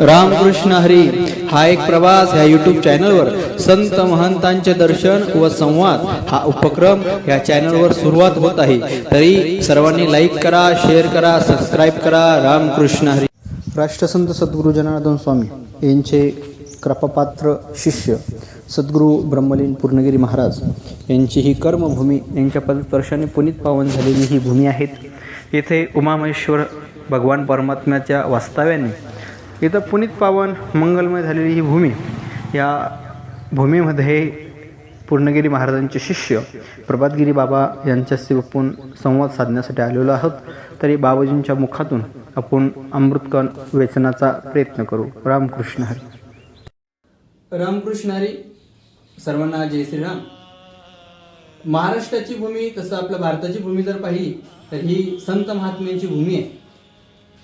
रामकृष्ण हरी हा एक प्रवास ह्या युट्यूब चॅनलवर संत महंतांचे दर्शन व संवाद हा उपक्रम या चॅनलवर सुरुवात होत आहे. तरी सर्वांनी लाईक करा शेअर करा सबस्क्राईब करा. रामकृष्ण हरी. राष्ट्रसंत सद्गुरू जनार्दन स्वामी यांचे कृपापात्र शिष्य सद्गुरू ब्रह्मलीन पूर्णगिरी महाराज यांची ही कर्मभूमी यांच्या पदस्पर्शाने पुनीत पावन झालेली ही भूमी आहेत येथे उमामहेश्वर भगवान परमात्म्याच्या वास्तव्याने इथं पुनीत पावन मंगलमय झालेली ही भूमी या भूमीमध्ये पूर्णगिरी महाराजांचे शिष्य प्रभातगिरी बाबा यांच्याशी आपण संवाद साधण्यासाठी आलेलो आहोत. तरी बाबाजींच्या मुखातून आपण अमृतकण वेचनाचा प्रयत्न करू. रामकृष्ण हरी. रामकृष्ण हरी. सर्वांना जय श्रीराम. महाराष्ट्राची भूमी तसं आपल्या भारताची भूमी जर पाहिली तर ही संत महात्म्यांची भूमी आहे.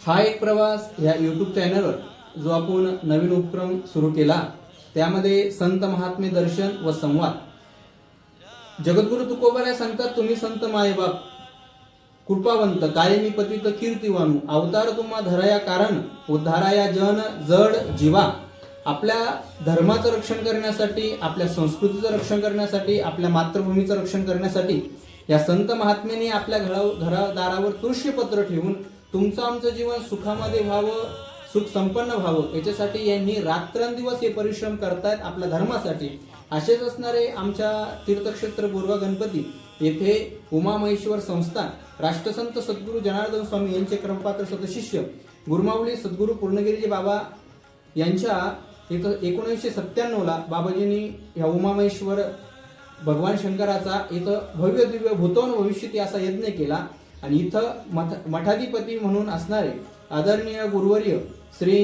हा एक प्रवास या यूट्यूब चॅनलवर जो आपण नवीन उपक्रम सुरू केला त्यामध्ये संत महात्मे दर्शन व संवाद. जगद्गुरु तुकोबाला सांगतात तुम्ही संत मायबाप कृपावंत कायमी पतित कीर्तिवानू अवतार तुम्हा धराया कारण उद्धाराया जन जड जीवा. आपल्या धर्माचं रक्षण करण्यासाठी आपल्या संस्कृतीचं रक्षण करण्यासाठी आपल्या मातृभूमीचं रक्षण करण्यासाठी या संत महात्म्यांनी आपल्या घरा घरादारावर तुळशीपत्र ठेवून तुमचं आमचं जीवन सुखामध्ये व्हावं सुख संपन्न व्हावं. याच्यासाठी यांनी रात्रंदिवस हे परिश्रम करतायत आपल्या धर्मासाठी. असेच असणारे आमच्या तीर्थक्षेत्र पूर्व गणपती येथे उमामहेश्वर संस्थान राष्ट्रसंत सद्गुरू जनार्दन स्वामी यांचे क्रमपात्र सदशिष्य गुरुमावली सद्गुरू पूर्णगिरीजी बाबा यांच्या इथं एकोणीसशे सत्त्याण्णवला बाबाजींनी ह्या उमामहेश्वर भगवान शंकराचा इथं भव्य दिव्य भूतवन भविष्यती असा यज्ञ केला. आणि इथं मठ मठाधिपती म्हणून असणारे आदरणीय गुरुवर्य श्री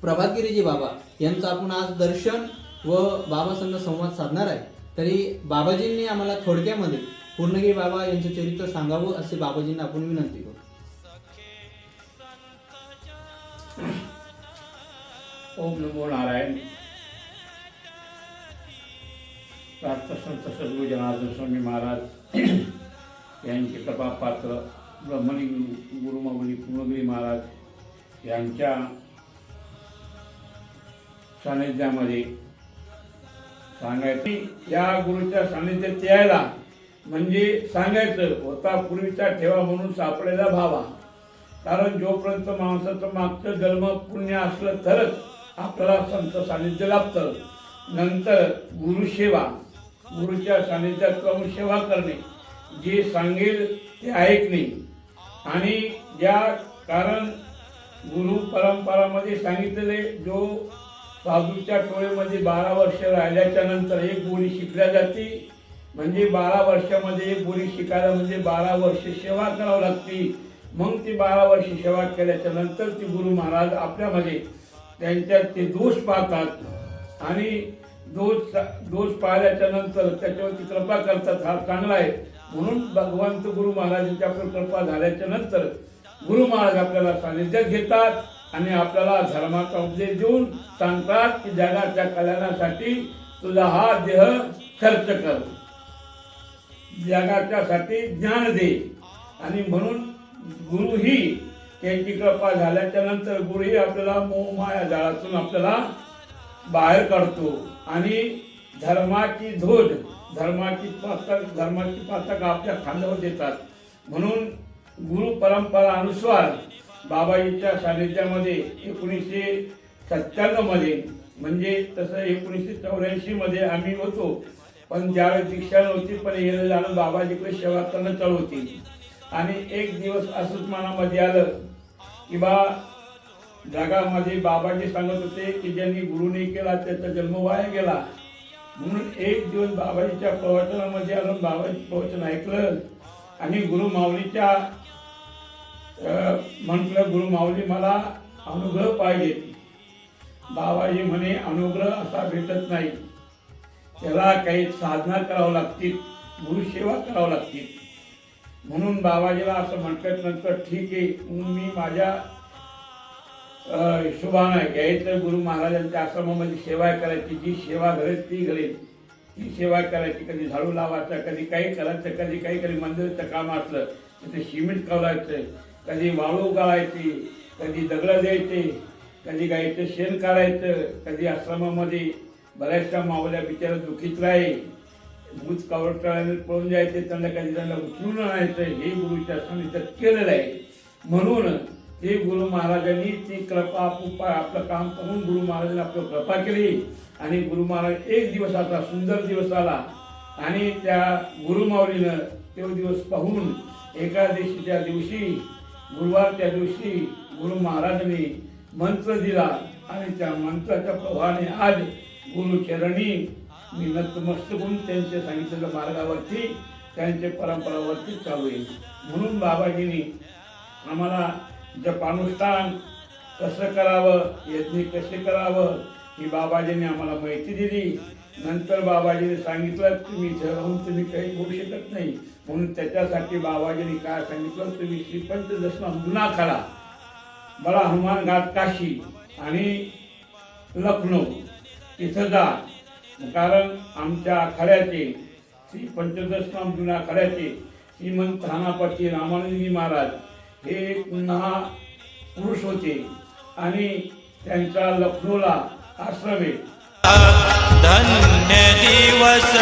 प्रभातगिरीजी बाबा यांचं आपण आज दर्शन व बाबासंग संवाद साधणार आहे. तरी बाबाजींनी आम्हाला थोडक्यामध्ये पूर्णगिरी बाबा यांचं चरित्र सांगावं असे बाबाजींना आपण विनंती करू. ओम नमो नारायण. संत सद्गुरू जनार्दन स्वामी महाराज यांचे कृपापात्र ब्रह्मणी गुरुमावली पूर्णगिरी महाराज यांच्या सानिध्यामध्ये सांगायचं. या गुरुच्या सानिध्यात यायला म्हणजे सांगायचं होता पूर्वीचा ठेवा म्हणून सापडेला भावा. कारण जोपर्यंत माणसाचं मागचं जन्म पुण्य असलं तरच आपल्याला संत सानिध्य लाभतं. नंतर गुरुसेवा गुरुच्या सानिध्यात राहून सेवा करणे. जे सांगेल ते ऐकणे. आणि ज्या कारण गुरु परंपरामध्ये सांगितलेले जो साधूच्या टोळेमध्ये बारा वर्ष राहिल्याच्या नंतर एक बोली शिकल्या जाते. म्हणजे बारा वर्षामध्ये एक बोली शिकायला म्हणजे बारा वर्ष सेवा करावी लागते. मग ती बारा वर्ष सेवा केल्याच्यानंतर ती गुरु महाराज आपल्यामध्ये त्यांच्यात ते दोष पाहतात. आणि दोष दोष पाहिल्याच्या नंतर त्याच्यावरती कृपा करतात. हा चांगला आहे. म्हणून भगवंत गुरु महाराजांची कृपा झाल्याच्यानंतर गुरु महाराज आपल्याला सानिध्यात घेतात आणि आपल्याला धर्माचा उपदेश देऊन सांगतात की जगाच्या कल्याणासाठी तुझा हा देह खर्च कर. जगाच्यासाठी ज्ञान दे. आणि म्हणून गुरु ही त्यांची कृपा झाल्याच्यानंतर गुरुही आपल्याला मोहमाया जाळातून आपल्याला बाहेर काढतो. आणि धर्माची धोड धर्माची पातक धर्माची पातक आपल्या खांद्यावर देतात. म्हणून गुरु परंपरा अनुसार बाबाजीच्या सानिध्यामध्ये एकोणीसशे सत्त्याण्णवमध्ये म्हणजे तसं एकोणीसशे चौऱ्याऐंशी मध्ये आम्ही होतो. पण ज्यावेळेस दीक्षा नव्हती पण येणं जाणं बाबाजीकडे सेवा करणं चालू होती. आणि एक दिवस असंच मनामध्ये आलं की बा जगामध्ये बाबाजी सांगत होते की ज्यांनी गुरु नाही केला त्याचा जन्म वाया गेला. म्हणून एक दिवस बाबाजीच्या प्रवचनामध्ये आलो बाबाजी प्रवचन ऐकलं. आणि गुरु माऊलीच्या म्हटलं गुरु माऊली मला अनुग्रह पाहिजे. बाबाजी म्हणे अनुग्रह असा भेटत नाही. त्याला काही साधना करावं लागतील गुरुसेवा करावं लागतील. म्हणून बाबाजीला असं म्हटलं नंतर ठीक आहे म्हणून मी माझ्या हिशोबानं घ्यायचं गुरु महाराजांच्या आश्रमामध्ये सेवा करायची जी सेवा घडेल ती घडेल. ती सेवा करायची कधी झाडू लावायचं कधी काही करायचं कधी काही कधी मंदिराचं काम असलं तिथे सिमेंट करायचं कधी वाळू गाळायची कधी दगडं द्यायचे कधी गाईचं शेण काढायचं कधी आश्रमामध्ये बऱ्याचशा मावल्या बिचारा दुखीत राही भूत कावडकाळाने पळून जायचे त्यांना कधी त्यांना उचलून आणायचं हे गुरुच्या इथं केलेलं आहे. म्हणून ते गुरु महाराजांनी ती कृपा पुपा आपलं काम पाहून गुरु महाराजांनी आपलं कृपा केली. आणि गुरु महाराज एक दिवस आता सुंदर दिवस आला. आणि त्या गुरुमाऊलीनं तो दिवस पाहून एकादशीच्या दिवशी गुरुवारच्या दिवशी गुरु महाराजांनी मंत्र दिला आणि त्या मंत्राच्या प्रभावाने आज गुरुचरणी मी नतमस्तक होऊन त्यांच्या सांगितलेल्या मार्गावरती त्यांच्या परंपरावरती चालू आहे. म्हणून बाबाजींनी आम्हाला जपानुष्ठान कसं करावं यज्ञ कसे करावं ही बाबाजींनी आम्हाला माहिती दिली. नंतर बाबाजीने सांगितलं तुम्ही इथे राहून तुम्ही काही करू शकत नाही. म्हणून त्याच्यासाठी बाबाजीने काय सांगितलं? तुम्ही श्रीपंच जसं जुना खडा मला हनुमान घाट काशी आणि लखनौ तिथं जा. कारण आमच्या आखाड्याचे श्री पंचदशनाम जुन्या आखाड्याचे श्रीमंत हानापती रामानंदी महाराज हे पुन्हा पुरुष होते आणि त्यांचा लखनौला आश्रम आहे. धन्य दिवस